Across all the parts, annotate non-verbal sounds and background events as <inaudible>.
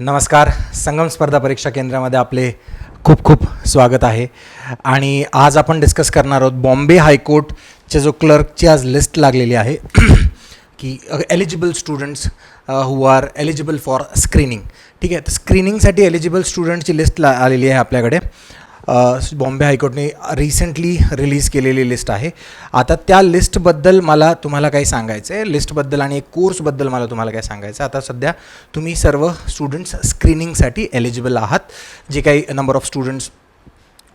नमस्कार. संगम स्पर्धा परीक्षा केंद्रामध्ये आपले खूप खूप स्वागत आहे. आणि आज आपण डिस्कस करणार आहोत बॉम्बे हायकोर्टचे जो क्लर्कची आज लिस्ट लागलेली आहे <clears throat> की eligible students who are eligible for screening ठीक आहे? तर स्क्रीनिंगसाठी एलिजिबल स्टुडंटची लिस्ट ला आलेली आहे आपल्याकडे. बॉम्बे हायकोर्टने रिसेंटली रिलीज केलेली लिस्ट आहे. आता त्या लिस्टबद्दल मला तुम्हाला काही सांगायचं आहे लिस्टबद्दल आणि एक कोर्सबद्दल मला तुम्हाला काय सांगायचं आहे आता सध्या तुम्ही सर्व स्टुडंट्स स्क्रीनिंगसाठी एलिजिबल आहात. जे काही number of students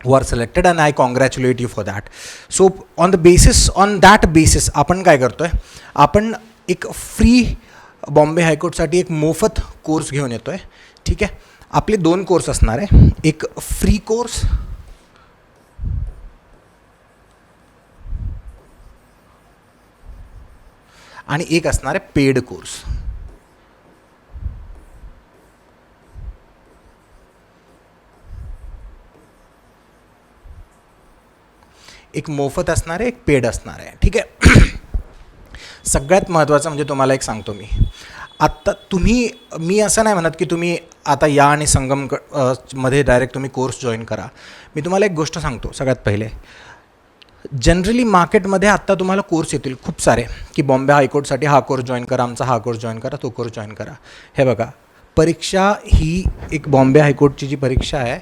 who are selected and I congratulate you for that so on the basis on that basis आपण काय करतो आहे आपण एक फ्री बॉम्बे हायकोर्टसाठी एक मोफत कोर्स घेऊन येतो आहे ठीक आहे? आपले दोन कोर्स असणार आहे. एक फ्री कोर्स आणि एक असणार आहे पेड कोर्स एक मोफत असणार आहे एक पेड असणार आहे. ठीक आहे? <clears throat> सगळ्यात महत्त्वाचं म्हणजे तुम्हाला एक सांगतो मी. आत्ता तुम्ही मी असं नाही म्हणत की तुम्ही आता या आणि संगम क- मध्ये डायरेक्ट तुम्ही कोर्स जॉईन करा. मी तुम्हाला एक गोष्ट सांगतो सगळ्यात पहिले. जनरली मार्केटमध्ये आत्ता तुम्हाला कोर्स येतील खूप सारे की बॉम्बे हायकोर्टसाठी हा कोर्स जॉईन करा आमचा हा कोर्स जॉईन करा तो कोर्स जॉईन करा. हे बघा परीक्षा ही एक बॉम्बे हायकोर्टची जी परीक्षा आहे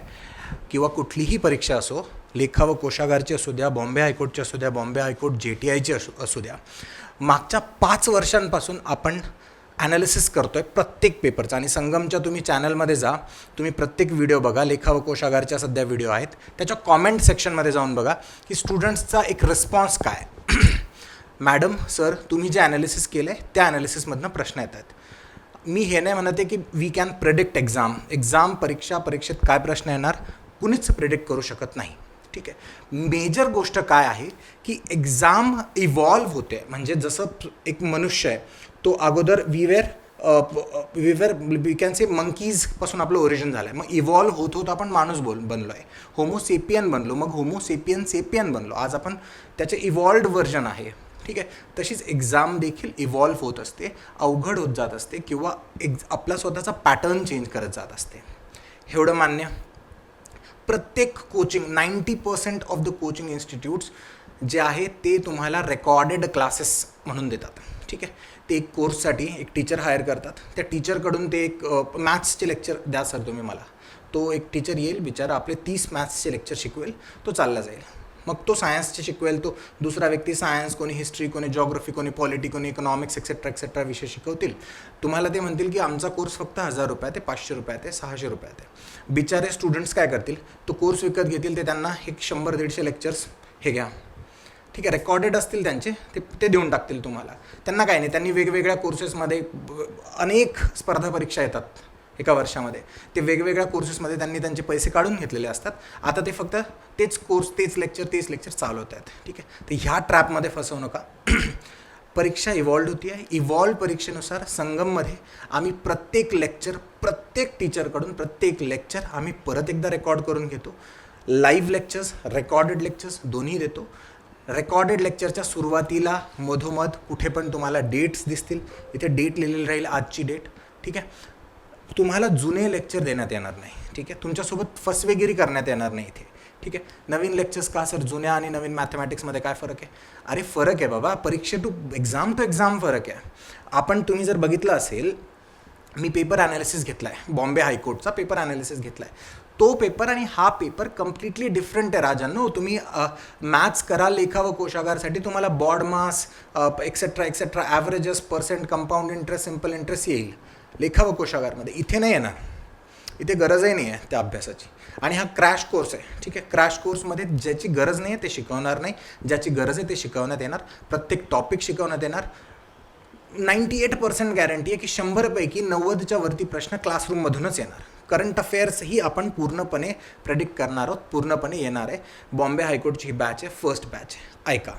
किंवा कुठलीही परीक्षा असो लेखा व कोशागारची असू द्या बॉम्बे हायकोर्टची असू द्या बॉम्बे हायकोर्ट जे टी आयची असू असू द्या मागच्या पाच वर्षांपासून आपण ॲनालिसिस करतो आहे प्रत्येक पेपरचा आणि संगमच्या तुम्ही चॅनलमध्ये जा तुम्ही प्रत्येक व्हिडिओ बघा लेखा व कोशागारच्या सध्या व्हिडिओ आहेत. त्याच्या कॉमेंट सेक्शनमध्ये जाऊन बघा की स्टुडंट्सचा एक रिस्पॉन्स काय मॅडम सर <clears throat> तुम्ही जे ॲनालिसिस केलं आहे त्या ॲनालिसिसमधनं प्रश्न येतात. मी हे नाही म्हणत आहे की we can predict exam exam परीक्षा परीक्षेत काय प्रश्न येणार कुणीच प्रेडिक्ट करू शकत नाही. ठीक आहे? मेजर गोष्ट काय आहे की एक्झाम इव्हॉल्व्ह होते. म्हणजे जसं एक मनुष्य आहे तो अगोदर विवेर विवेर वी कॅन से मंकीजपासून आपलं ओरिजिन झालं आहे मग इव्हॉल्व्ह होत होत आपण माणूस बोल बनलो आहे होमोसेपियन बनलो. मग होमोसेपियन सेपियन बनलो. आज आपण त्याचे इव्हॉल्ड व्हर्जन आहे. ठीक आहे? तशीच एक्झाम देखील इव्हॉल्व्ह होत असते अवघड होत जात असते किंवा एक्झ आपला स्वतःचा पॅटर्न चेंज करत जात असते. एवढं मान्य. प्रत्येक coaching ninety percent of the coaching institutes जे आहे ते तुम्हाला रेकॉर्डेड क्लासेस म्हणून देतात. ठीक आहे? ते एक कोर्ससाठी एक टीचर हायर करतात. त्या टीचरकडून ते एक मॅथ्सचे लेक्चर द्या सर तुम्ही मला. तो एक टीचर येईल बिचारा आपले तीस मॅथ्सचे लेक्चर शिकवेल तो चालला जाईल. मग तो सायन्सचे शिकवेल तो दुसरा व्यक्ती सायन्स कोणी हिस्ट्री कोणी जॉग्रफी कोणी पॉलिटी कोणी इकॉनॉमिक्स एक्सेट्रा एक्सेट्रा विषय शिकवतील. तुम्हाला ते म्हणतील की आमचा कोर्स फक्त हजार रुपयात आहे पाचशे रुपयात आहे सहाशे रुपयात आहे. बिचारे स्टुडंट्स काय करतील? तो कोर्स विकत घेतील ते त्यांना एक शंभर दीडशे लेक्चर्स हे घ्या. ठीक आहे रेकॉर्डेड असतील त्यांचे ते ते देऊन टाकतील तुम्हाला. त्यांना काय नाही त्यांनी वेगवेगळ्या कोर्सेसमध्ये अनेक स्पर्धा परीक्षा येतात एका वर्षामध्ये. ते वेगवेगळ्या कोर्सेसमध्ये त्यांनी त्यांचे पैसे काढून घेतलेले असतात. आता ते फक्त तेच कोर्स तेच लेक्चर तेच लेक्चर चालवत आहेत. ठीक आहे? तर ह्या ट्रॅपमध्ये फसवू नका. <clears throat> परीक्षा इव्हॉल्ड होती आहे. इव्हॉल्व परीक्षेनुसार संगममध्ये आम्ही प्रत्येक लेक्चर प्रत्येक टीचरकडून प्रत्येक लेक्चर आम्ही परत एकदा रेकॉर्ड करून घेतो. लाईव्ह लेक्चर्स रेकॉर्डेड लेक्चर्स दोन्ही देतो. रेकॉर्डेड लेक्चरच्या सुरुवातीला मधोमध कुठे पण तुम्हाला डेट्स दिसतील. इथे डेट लिहिलेली राहील आजची डेट ठीक आहे? तुम्हाला जुने लेक्चर देण्यात येणार नाही. ठीक आहे? तुमच्यासोबत फसवेगिरी करण्यात येणार नाही इथे. ठीक आहे? नवीन लेक्चर्स का सर? जुन्या आणि नवीन मॅथमॅटिक्समध्ये काय फरक आहे? अरे फरक आहे बाबा. परीक्षे टू एक्झाम टू एक्झाम फरक आहे. आपण तुम्ही जर बघितलं असेल मी पेपर ॲनालिसिस घेतला आहे बॉम्बे हायकोर्टचा पेपर ॲनालिसिस घेतला आहे तो पेपर आणि हा पेपर कम्प्लिटली डिफरंट आहे राजांनो. तुम्ही मॅथ्स करा लेखा व कोशागारसाठी तुम्हाला BODMAS etcetera etcetera averages percent compound interest simple interest येईल. लेखा व कोशागारमध्ये. इथे नाही येणार. इथे गरजही नाही आहे त्या अभ्यासाची. आणि हा क्रॅश कोर्स आहे. ठीक आहे? क्रॅश कोर्समध्ये ज्याची गरज नाही आहे ते शिकवणार नाही. ज्याची गरज आहे ते शिकवण्यात येणार. प्रत्येक टॉपिक शिकवण्यात येणार. नाईंटी एट पर्सेंट गॅरंटी आहे की शंभरपैकी नव्वदच्या वरती प्रश्न क्लासरूममधूनच येणार. करंट अफेअर्सही आपण पूर्णपणे प्रेडिक्ट करणार आहोत पूर्णपणे येणार आहे. बॉम्बे हायकोर्टची ही बॅच आहे फर्स्ट बॅच आहे. ऐका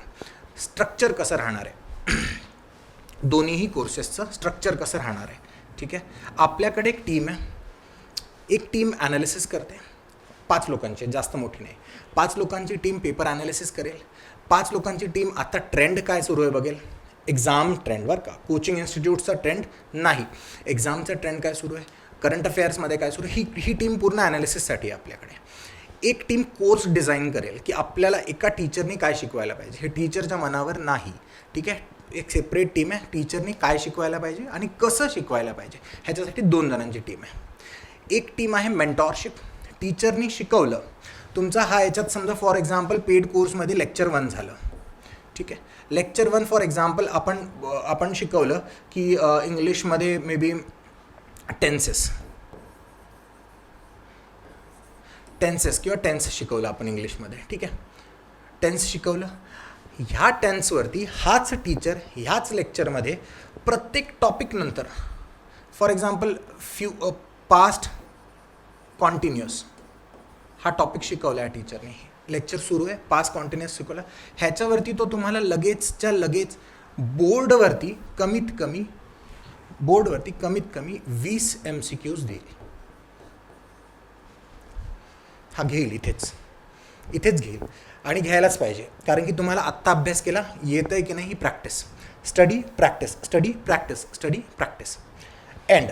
स्ट्रक्चर कसं राहणार आहे? <clears throat> दोन्हीही कोर्सेसचं स्ट्रक्चर कसं राहणार आहे? ठीक आहे? आपल्याकडे एक टीम आहे. एक टीम ॲनालिसिस करते. पाच लोकांची जास्त मोठी नाही. पाच लोकांची टीम पेपर ॲनालिसिस करेल. पाच लोकांची टीम आता ट्रेंड काय सुरू आहे बघेल? एक्झाम ट्रेंड का? कोचिंग इन्स्टिट्यूटचा ट्रेंड नाही. एक्झामचा ट्रेंड काय सुरू आहे? करंट अफेअर्समध्ये काय सुरू ही ही टीम पूर्ण ॲनालिसिससाठी आहे आपल्याकडे. एक टीम कोर्स डिझाईन करेल की आपल्याला एका टीचरनी काय शिकवायला पाहिजे. हे टीचरच्या मनावर नाही. ठीक आहे? एक सेपरेट टीम आहे. टीचरनी काय शिकवायला पाहिजे आणि कसं शिकवायला पाहिजे. ह्याच्यासाठी दोन जणांची टीम आहे. एक टीम आहे मेंटॉरशिप टीचरनी शिकवलं. तुमचा हा याच्यात समजा फॉर एक्झाम्पल पेड कोर्समध्ये लेक्चर वन झालं. ठीक आहे? लेक्चर वन फॉर एक्झाम्पल आपण आपण शिकवलं की इंग्लिशमध्ये मे बी टेन्सेस टेन्सेस किंवा टेन्स शिकवलं आपण इंग्लिशमध्ये ठीक आहे? टेन्स शिकवलं. ह्या टेन्सवरती हाच टीचर ह्याच लेक्चरमध्ये प्रत्येक टॉपिकनंतर for example few past continuous हा टॉपिक शिकवला आहे टीचरने लेक्चर सुरू आहे पास्ट कॉन्टिन्युअस शिकवला. ह्याच्यावरती तो तुम्हाला लगेचच्या लगेच बोर्डवरती कमीत कमी बोर्डवरती कमीत कमी वीस एम सी क्यूज देईल हा घेईल इथेच. इथेच घेईल. आणि घ्यायलाच पाहिजे. कारण की तुम्हाला आत्ता अभ्यास केला येतं आहे की नाही ही practice study practice study practice study practice and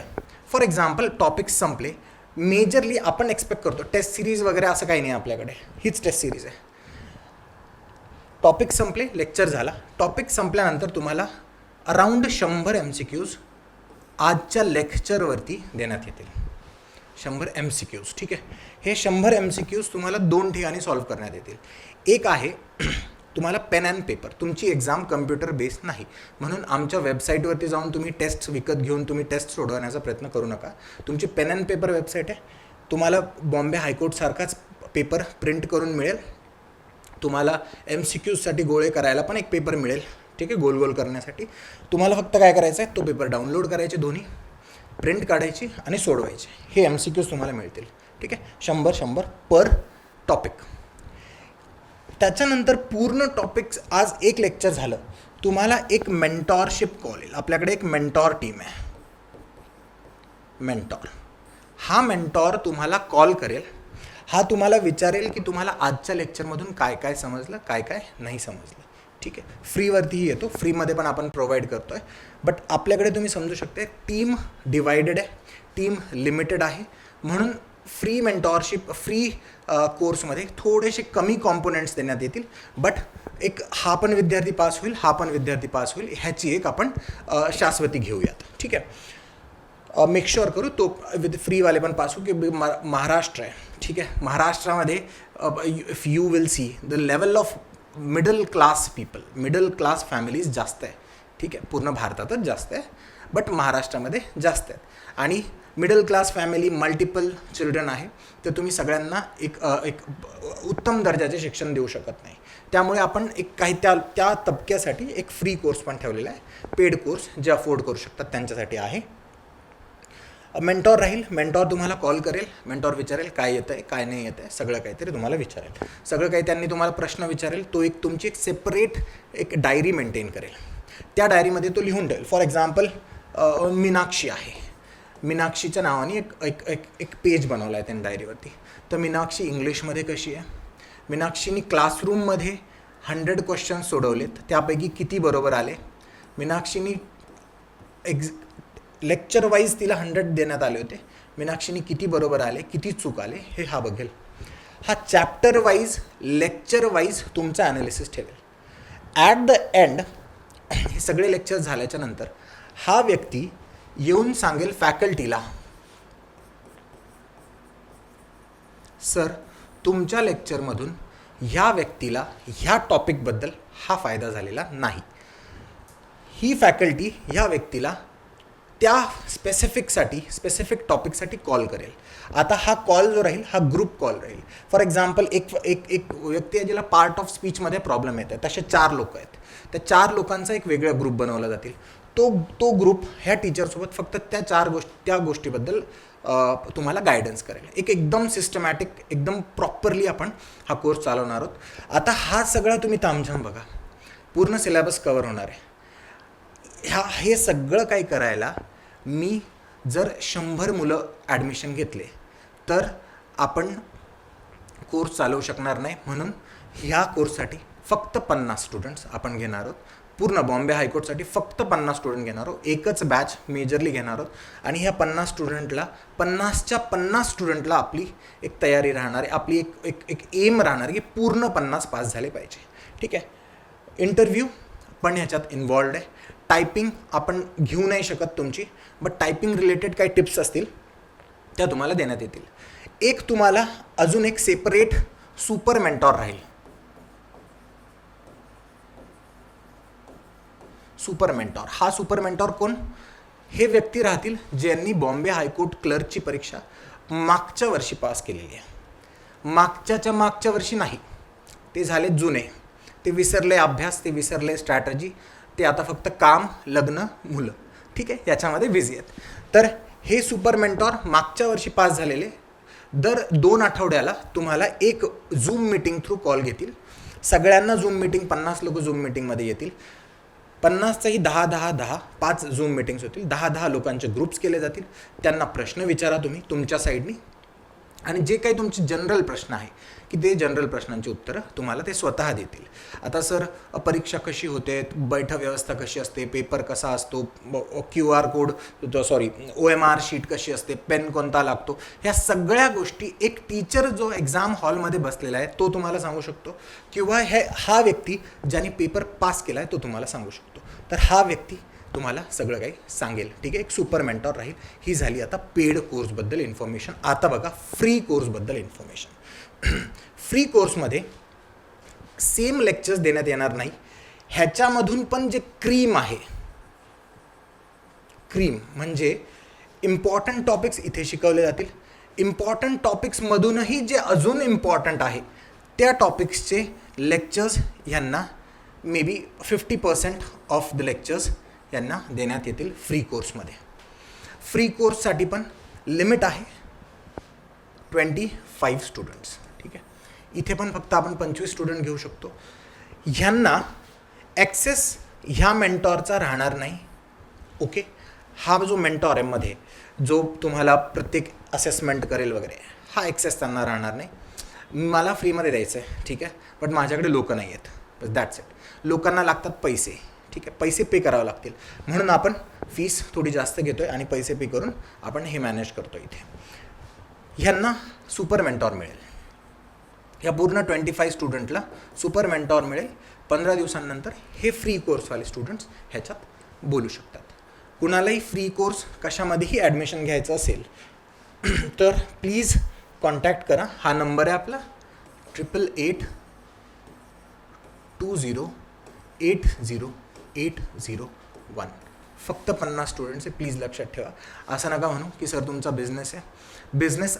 for example topics संपले. मेजरली आपण एक्सपेक्ट करतो टेस्ट सिरीज वगैरे असं काही नाही आपल्याकडे. हीच टेस्ट सिरीज आहे. टॉपिक संपले लेक्चर झाला. टॉपिक संपल्यानंतर तुम्हाला अराऊंड शंभर एम सी क्यूज आजच्या लेक्चरवरती देण्यात येतील. शंभर एम सी क्यूज ठीक आहे? हे शंभर एम सी क्यूज तुम्हाला दोन ठिकाणी सॉल्व्ह करण्यात येतील. एक आहे <clears throat> तुम्हाला पेन अँड पेपर तुमची एक्झाम कम्प्युटर बेस्ड नाही. म्हणून आमच्या वेबसाईटवरती जाऊन तुम्ही टेस्ट विकत घेऊन तुम्ही टेस्ट सोडवण्याचा प्रयत्न करू नका. तुमची पेन अँड पेपर वेबसाईट आहे. तुम्हाला बॉम्बे हायकोर्टसारखाच पेपर प्रिंट करून मिळेल. तुम्हाला एम सी क्यूजसाठी गोळे करायला पण एक पेपर मिळेल. ठीक आहे गोल गोल करण्यासाठी. तुम्हाला फक्त काय करायचं आहे तो पेपर डाउनलोड करायचे दोन्ही प्रिंट काढायची आणि सोडवायची. हे एम सी क्यूज तुम्हाला मिळतील. ठीक आहे शंभर शंभर पर टॉपिक त्याच्यानंतर पूर्ण टॉपिक्स आज एक लेक्चर झालं. तुम्हाला एक मेंटॉरशिप कॉल येईल. आपल्याकडे एक मेंटॉर टीम आहे. मेंटॉर हा मेंटॉर तुम्हाला कॉल करेल. हा तुम्हाला विचारेल की तुम्हाला आजच्या लेक्चरमधून काय काय समजलं काय काय नाही समजलं. ठीक आहे. फ्रीवरतीही येतो. फ्रीमध्ये पण आपण प्रोव्हाइड करतो आहे बट आपल्याकडे तुम्ही समजू शकते टीम डिवायडेड आहे. टीम लिमिटेड आहे. म्हणून फ्री मेंटॉरशिप फ्री कोर्समध्ये थोडेसे कमी कॉम्पोनंट्स देण्यात येतील. बट एक हा पण विद्यार्थी पास होईल हा पण विद्यार्थी पास होईल. ह्याची एक आपण शाश्वती घेऊयात. ठीक आहे. मेक शुअर करू तो विथ फ्रीवाले पण पास होऊ की महाराष्ट्र आहे. ठीक आहे. महाराष्ट्रामध्ये if you will see the level of middle class people middle class families जास्त आहे. ठीक आहे? पूर्ण भारतातच जास्त आहे बट महाराष्ट्रामध्ये जास्त आहेत. आणि middle class family multiple children आहे तर तुम्ही सगळ्यांना एक एक उत्तम दर्जाचे शिक्षण देऊ शकत नाही. त्यामुळे आपण एक काही त्या त्या तबक्यासाठी एक फ्री कोर्स पण ठेवलेला आहे. पेड कोर्स जे अफोर्ड करू शकतात त्यांच्यासाठी आहे. मेंटॉर राहील मेंटॉर तुम्हाला कॉल करेल मेंटॉर विचारेल काय येतं आहे काय नाही येतं आहे सगळं काहीतरी तुम्हाला विचारेल. सगळं काही त्यांनी तुम्हाला प्रश्न विचारेल तो एक तुमची एक सेपरेट एक डायरी मेंटेन करेल. त्या डायरीमध्ये तो लिहून ठेवेल. फॉर एक्झाम्पल मीनाक्षी आहे. मीनाक्षीच्या नावाने एक एक एक एक पेज बनवला आहे त्यांनी डायरीवरती तर मीनाक्षी इंग्लिशमध्ये कशी आहे? मीनाक्षीनी क्लासरूममध्ये हंड्रेड क्वेश्चन्स सोडवलेत. त्यापैकी किती बरोबर आले? मीनाक्षीनी एक्झ लेक्चर वाईज तिला हंड्रेड देण्यात आले होते. मीनाक्षीनी किती बरोबर आले किती चूक आले हे हा बघेल. हा चॅप्टर वाईज लेक्चर वाईज तुमचा ॲनालिसिस ठेवेल. ॲट द एंड हे सगळे लेक्चर झाल्याच्यानंतर हा व्यक्ती येऊन सांगेल फॅकल्टीला सर तुमच्या लेक्चरमधून ह्या व्यक्तीला ह्या टॉपिकबद्दल हा फायदा झालेला नाही. ही फॅकल्टी ह्या व्यक्तीला त्या स्पेसिफिकसाठी स्पेसिफिक टॉपिकसाठी कॉल करेल. आता हा कॉल जो राहील हा ग्रुप कॉल राहील. फॉर एक्झाम्पल एक एक एक व्यक्ती आहे ज्याला पार्ट ऑफ स्पीचमध्ये प्रॉब्लेम येत आहे तसे चार लोक आहेत. त्या चार लोकांचा एक वेगळा ग्रुप बनवला जातील. तो तो ग्रुप ह्या टीचरसोबत फक्त त्या चार गोष्टी त्या गोष्टीबद्दल तुम्हाला गायडन्स करेल. एक एकदम सिस्टमॅटिक एकदम प्रॉपरली आपण हा कोर्स चालवणार आहोत. आता हा सगळा तुम्ही तामझाम बघा. पूर्ण सिलेबस कवर होणार आहे. ह्या हे सगळं काही करायला मी जर शंभर मुलं ॲडमिशन घेतले तर आपण कोर्स चालवू शकणार नाही. म्हणून ह्या कोर्ससाठी फक्त पन्नास स्टुडंट्स आपण घेणार आहोत. पूर्ण बॉम्बे हायकोर्टसाठी फक्त पन्नास स्टुडंट घेणार आहोत. एकच बॅच मेजरली घेणार आहोत. आणि ह्या पन्नास स्टुडंटला पन्नासच्या पन्नास स्टुडंटला आपली एक तयारी राहणार आहे. आपली एक एक एक एम राहणार की पूर्ण पन्नास पास झाले पाहिजे. ठीक आहे? इंटरव्ह्यू पण ह्याच्यात इन्वॉल्ड आहे. टायपिंग आपण घेऊ नाही शकत तुमची बट टायपिंग रिलेटेड काही टिप्स असतील त्या तुम्हाला देण्यात येतील. एक तुम्हाला अजून एक सेपरेट सुपर मेंटॉर राहील. सुपर मेंटॉर हा सुपर मेंटॉर कोण? हे व्यक्ती राहतील ज्यांनी बॉम्बे हायकोर्ट क्लर्कची परीक्षा मागच्या वर्षी पास केलेली आहे. मागच्याच्या मागच्या वर्षी नाही. ते झाले जुने. ते विसरले अभ्यास ते विसरले स्ट्रॅटजी ते आता फक्त काम लग्न मुलं. ठीक आहे? याच्यामध्ये बिझी आहेत. तर हे सुपर मेंटॉर मागच्या वर्षी पास झालेले. दर दोन आठवड्याला तुम्हाला एक झूम मिटिंग थ्रू कॉल घेतील. सगळ्यांना झूम मिटिंग पन्नास लोक झूम मिटिंगमध्ये येतील. पन्नासचाही दहा दहा दहा पाच झूम मिटिंग्स होतील. दहा दहा लोकांचे ग्रुप्स केले जातील. त्यांना प्रश्न विचारा तुम्ही तुमच्या साईडनी आणि जे काही तुमचे जनरल प्रश्न आहे की ते जनरल प्रश्नांची उत्तरं तुम्हाला ते स्वतः देतील. आता सर परीक्षा कशी होते? बैठक व्यवस्था कशी असते? पेपर कसा असतो? Q R code sorry O M R sheet कशी असते? पेन कोणता लागतो? ह्या सगळ्या गोष्टी एक टीचर जो एक्झाम हॉलमध्ये बसलेला आहे तो तुम्हाला सांगू शकतो. किंवा हे हा व्यक्ती ज्याने पेपर पास केला आहे तो तुम्हाला सांगू शकतो. तर हा व्यक्ती तुम्हाला सगळं काही सांगेल. ठीक आहे? एक सुपर मेंटॉर राहील. ही झाली आता पेड कोर्सबद्दल इन्फॉर्मेशन आता बघा फ्री कोर्सबद्दल इन्फॉर्मेशन फ्री कोर्समध्ये सेम लेक्चर्स देण्यात येणार नाही. ह्याच्यामधून पण जे क्रीम आहे क्रीम म्हणजे इम्पॉर्टंट टॉपिक्स इथे शिकवले जातील. इम्पॉर्टंट टॉपिक्समधूनही जे अजून इम्पॉर्टंट आहे त्या टॉपिक्सचे लेक्चर्स यांना maybe fifty percent of the lectures यांना देण्यात येतील फ्री कोर्समध्ये फ्री कोर्ससाठी पण लिमिट आहे ट्वेंटी फाईव्ह स्टुडंट्स ठीक आहे? इथे पण फक्त आपण पंचवीस स्टुडंट घेऊ शकतो. ह्यांना ॲक्सेस ह्या मेंटॉरचा राहणार नाही. ओके हा जो मेंटॉर आहे मध्ये जो तुम्हाला प्रत्येक असेसमेंट करेल वगैरे हा ॲक्सेस त्यांना राहणार नाही. मला फ्रीमध्ये द्यायचं आहे ठीक आहे? बट माझ्याकडे लोकं नाही आहेत बस दॅट्स इट लोकांना लागतात पैसे. ठीक आहे पैसे पे करावे लागतील. म्हणून आपण फीस थोडी जास्त घेतो आहे आणि पैसे पे करून आपण हे मॅनेज करतो इथे. ह्यांना सुपर मेंटॉर मिळेल. या पूर्ण ट्वेंटी फाईव्ह स्टुडंटला सुपर मेंटॉर मिळेल. पंधरा दिवसांनंतर हे फ्री कोर्सवाले स्टुडंट्स ह्याच्यात बोलू शकतात. कुणालाही फ्री कोर्स कशामध्येही ॲडमिशन घ्यायचं असेल <clears throat> तर प्लीज कॉन्टॅक्ट करा. हा नंबर आहे आपला. Triple eight two zero eight zero eight zero one फक्त पन्नास स्टुडंट्स आहे. प्लीज लक्षात ठेवा. असं नका म्हणू की सर तुमचा बिझनेस आहे. बिझनेस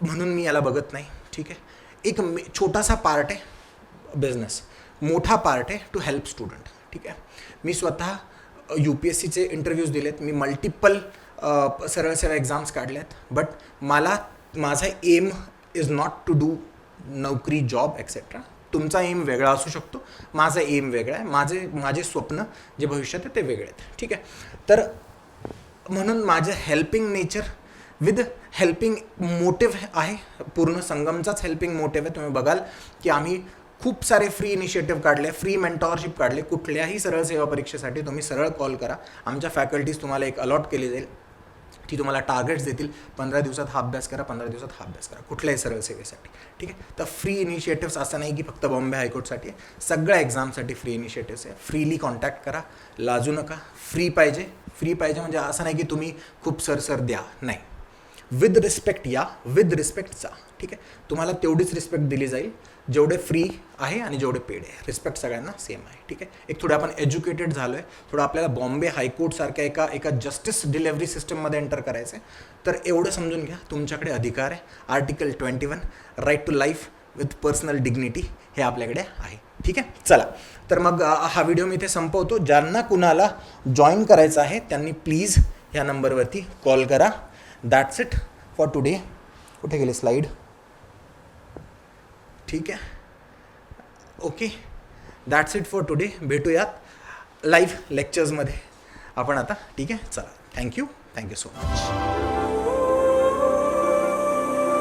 म्हणून मी याला बघत नाही. ठीक आहे? एक मे छोटासा पार्ट आहे बिझनेस मोठा पार्ट आहे टू हेल्प स्टुडंट ठीक आहे? मी स्वतः यू पी एस सीचे इंटरव्ह्यूज दिलेत. मी मल्टिपल सरळ सरळ एक्झाम्स काढल्यात. बट मला माझा aim is not to do नोकरी जॉब एक्सेट्रा तुमचा एम वेगळा असू शकतो. माझा एम वेगळा आहे. माझे माझे स्वप्न जे भविष्यात आहे ते वेगळे आहेत. ठीक आहे? तर म्हणून माझं helping nature with helping motive आहे. पूर्ण संगमचाच हेल्पिंग मोटिव्ह आहे. तुम्ही बघाल की आम्ही खूप सारे फ्री इनिशिएटिव्ह काढले फ्री मेंटॉरशिप काढले. कुठल्याही सरळ सेवा परीक्षेसाठी तुम्ही सरळ कॉल करा. आमच्या फॅकल्टीज तुम्हाला एक अलॉट केली जाईल. ती तुम्हाला टार्गेट्स देतील. पंधरा दिवसात हा अभ्यास करा पंधरा दिवसात हा अभ्यास करा. कुठल्याही सरळ सेवेसाठी. ठीक आहे? तर फ्री इनिशिएटिव्स असं नाही की फक्त बॉम्बे हायकोर्टसाठी. आहे सगळ्या एक्झामसाठी फ्री इनिशिएटिव्स आहे. फ्रीली कॉन्टॅक्ट करा. लाजू नका. फ्री पाहिजे. फ्री पाहिजे म्हणजे असं नाही की तुम्ही खूप सरसर द्या. नाही. विथ रिस्पेक्ट या विथ रिस्पेक्ट जा ठीक आहे? तुम्हाला तेवढीच रिस्पेक्ट दिली जाईल जेवढे फ्री आहे आणि जेवढे पेड आहे. रिस्पेक्ट सगळ्यांना सेम आहे. ठीक आहे? एक थोडं आपण एज्युकेटेड झालो आहे थोडं आपल्याला बॉम्बे हायकोर्टसारख्या एका एका जस्टिस डिलेव्हरी सिस्टममध्ये एंटर करायचं आहे तर एवढं समजून घ्या तुमच्याकडे अधिकार आहे. Article twenty one right to life with personal dignity हे आपल्याकडे आहे. ठीक आहे? चला. तर मग हा व्हिडिओ मी इथे संपवतो. ज्यांना कुणाला जॉईन करायचं आहे त्यांनी प्लीज ह्या नंबरवरती कॉल करा. दॅट्स इट फॉर टुडे कुठे गेले स्लाईड ठीक आहे okay that's it for today भेटूयात लाईव्ह लेक्चर्समध्ये आपण आता ठीक आहे चला. Thank you thank you so much